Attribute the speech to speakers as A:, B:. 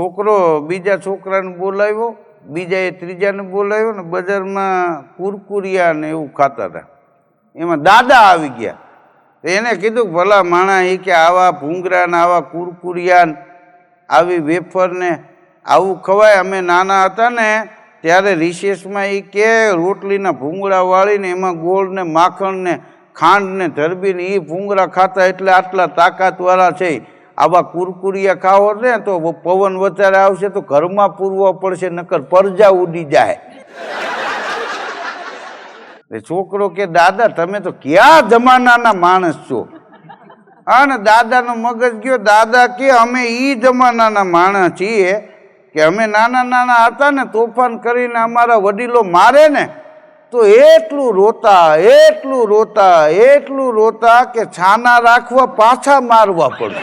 A: છોકરો બીજા છોકરાને બોલાવ્યો, બીજાએ ત્રીજાને બોલાવ્યો ને બજારમાં કુરકુરિયા ને એવું ખાતા હતા. એમાં દાદા આવી ગયા. એને કીધું ભલા માણા એ કે આવા ભૂંગરા ને આવા કુરકુરિયા આવી વેફર ને આવું ખવાય. અમે નાના હતા ને ત્યારે રિસેસમાં એ કે રોટલીના ભૂંગળા વાળીને એમાં ગોળ ને માખણ ને ખાંડ ને ધરબીને એ ભૂંગળા ખાતા એટલે આટલા તાકાતવાળા છે આવા કુરકુરિયા ખાઓ ને તો પવન વધારે આવશે તો ઘરમાં પૂરવો પડશે, નકર પરજા ઉડી જાય. એ છોકરો કે, દાદા, તમે તો ક્યાં જમાનાના માણસ છો? અને દાદાનો મગજ ગયો, દાદા કે, અમે ઈ જમાનાના માણસ છીએ કે અમે નાના નાના હતા ને, તોફાન કરીને અમારા વડીલો મારે ને, તો એટલું રોતા એટલું રોતા એટલું રોતા કે છાના રાખવા, પાછા મારવા પડે.